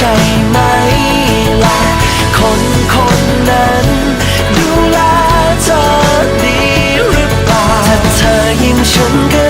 ใช่ไหมล่ะคนคนนั้น ดูแลเธอดีหรือเปล่าถ้าเธอยิ้มฉันก็